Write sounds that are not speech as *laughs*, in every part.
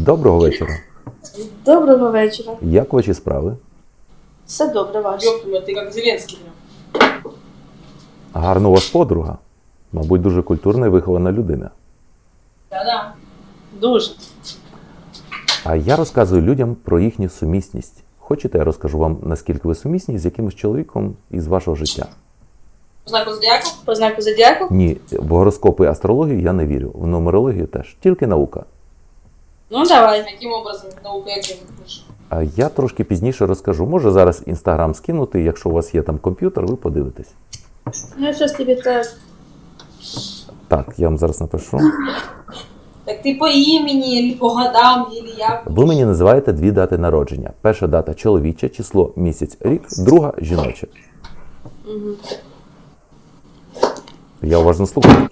Доброго вечора. Доброго вечора. Як ваші справи? Все добре ваше. Ты как Зеленский прям. Гарна у вас подруга. Мабуть, дуже культурна і вихована людина. Да-да. Дуже. А я розказую людям про їхню сумісність. Хочете, я розкажу вам, наскільки ви сумісні з якимось чоловіком із вашого життя? По знаку зодиака? По знаку зодіаку? Ні, в гороскопи і астрологію я не вірю. В нумерологію теж, тільки наука. Ну давай. Каким образом наука лучше? А я трошки пізніше розкажу. Може зараз інстаграм скинути, якщо у вас є там комп'ютер, ви подивитесь. Ну я щось тобі так. Так, я вам зараз напишу. Так ты по имени, или по годам, или я. Ви мені називаєте дві дати народження. Перша дата чоловіче, число, місяць, рік, друга жіноче. Угу. Я уважно слухаю.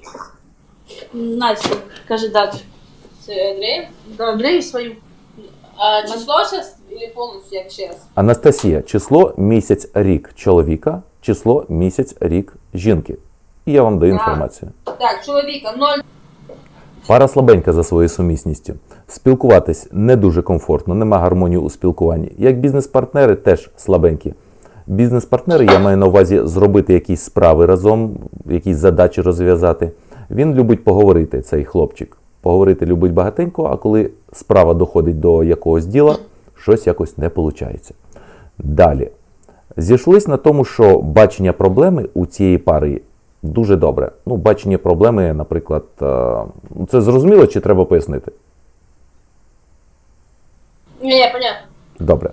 Настя, кажи дату. С Андреем? Да, Андрію свою. А число сейчас или полностью, як раз? Анастасія, число, місяць, рік чоловіка, число, місяць, рік жінки. І я вам даю Так. інформацію. Так, чоловіка 0. Пара слабенька за своєю сумісністю. Спілкуватись не дуже комфортно, нема гармонії у спілкуванні. Як бізнес-партнери теж слабенькі. Бізнес-партнери, я маю на увазі зробити якісь справи разом, якісь задачі розв'язати. Він любить поговорити, цей хлопчик. Поговорити любить багатенько, а коли справа доходить до якогось діла, щось якось не виходить. Далі. Зійшлись на тому, що бачення проблеми у цієї пари дуже добре. Ну, бачення проблеми, наприклад, е, це зрозуміло чи треба пояснити? Не, понятно. Добре.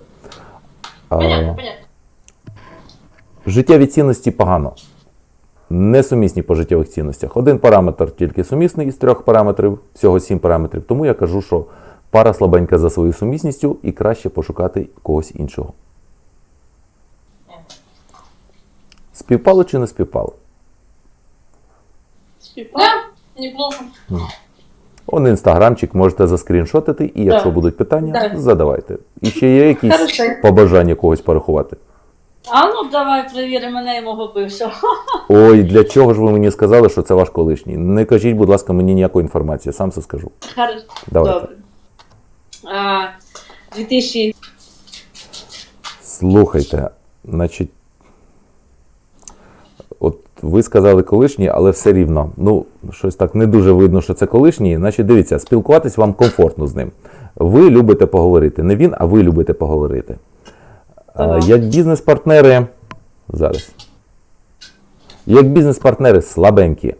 Понятно, понятно. Життєві цінності погано. Несумісні по життєвих цінностях. Один параметр тільки сумісний із трьох параметрів, всього сім параметрів. Тому я кажу, що пара слабенька за своєю сумісністю і краще пошукати когось іншого. Співпало чи не співпало? Співпав? Да, неплохо. Он інстаграмчик можете заскріншотити, і якщо Так. будуть питання, Так. задавайте. І ще є якісь Хорошо. побажання когось порахувати. А ну давай перевіримо мене і мого бившого. *laughs* Ой, для чого ж ви мені сказали, що це ваш колишній? Не кажіть, будь ласка, мені ніякої інформації, сам все скажу. Хорошо. Давайте. Добре. А, 2000... Слухайте, значить, от ви сказали колишній, але все рівно. Ну, щось так не дуже видно, що це колишній. Значить, дивіться, спілкуватись вам комфортно з ним. Ви любите поговорити. Не він, а ви любите поговорити. Ага. як бізнес-партнери. Зараз. Як бізнес-партнери слабенькі,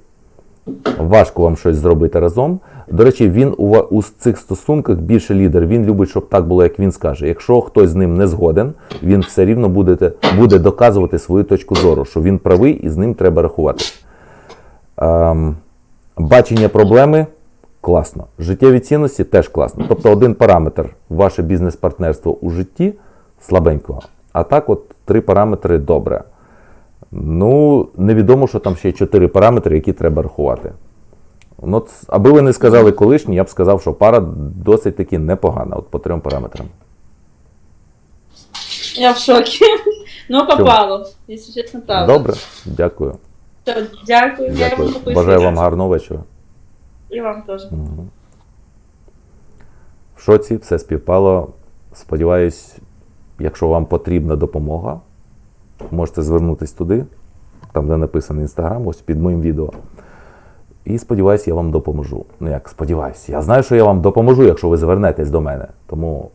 важко вам щось зробити разом. До речі, він у, у цих стосунках більше лідер. Він любить, щоб так було, як він скаже. Якщо хтось з ним не згоден, він все рівно буде, буде доказувати свою точку зору, що він правий і з ним треба рахуватися. Ем, бачення проблеми класно. Життєві цінності теж класно. Тобто один параметр ваше бізнес-партнерство у житті слабенького. А так, от три параметри добре. Ну, невідомо, що там ще чотири параметри, які треба рахувати. Ну, аби ви не сказали колишній, я б сказав, що пара досить таки непогана, от по трьом параметрам. Я в шокі. Ну, попало. Якщо чесно, правда. Добре, дякую. Все, Дякую. Я Дякую. вам записую. Бажаю вам гарного вечора. І вам теж. Мгм. В шоці все співпало. Сподіваюсь, якщо вам потрібна допомога, можете звернутися туди, там, де написано інстаграм, ось під моїм відео. І сподіваюсь, я вам допоможу. Ну як сподіваюсь, я знаю, що я вам допоможу, якщо ви звернетесь до мене. Тому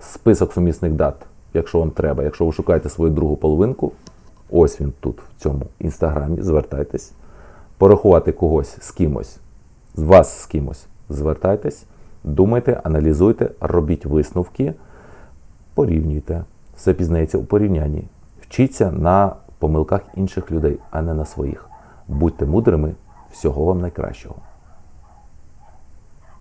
список сумісних дат, якщо вам треба, якщо ви шукаєте свою другу половинку, ось він тут, в цьому інстаграмі, звертайтесь. Порахувати когось з кимось, з вас з кимось, звертайтесь, думайте, аналізуйте, робіть висновки, порівнюйте. Все пізнається у порівнянні. Вчіться на помилках інших людей, а не на своїх. Будьте мудрими, всього вам найкращого.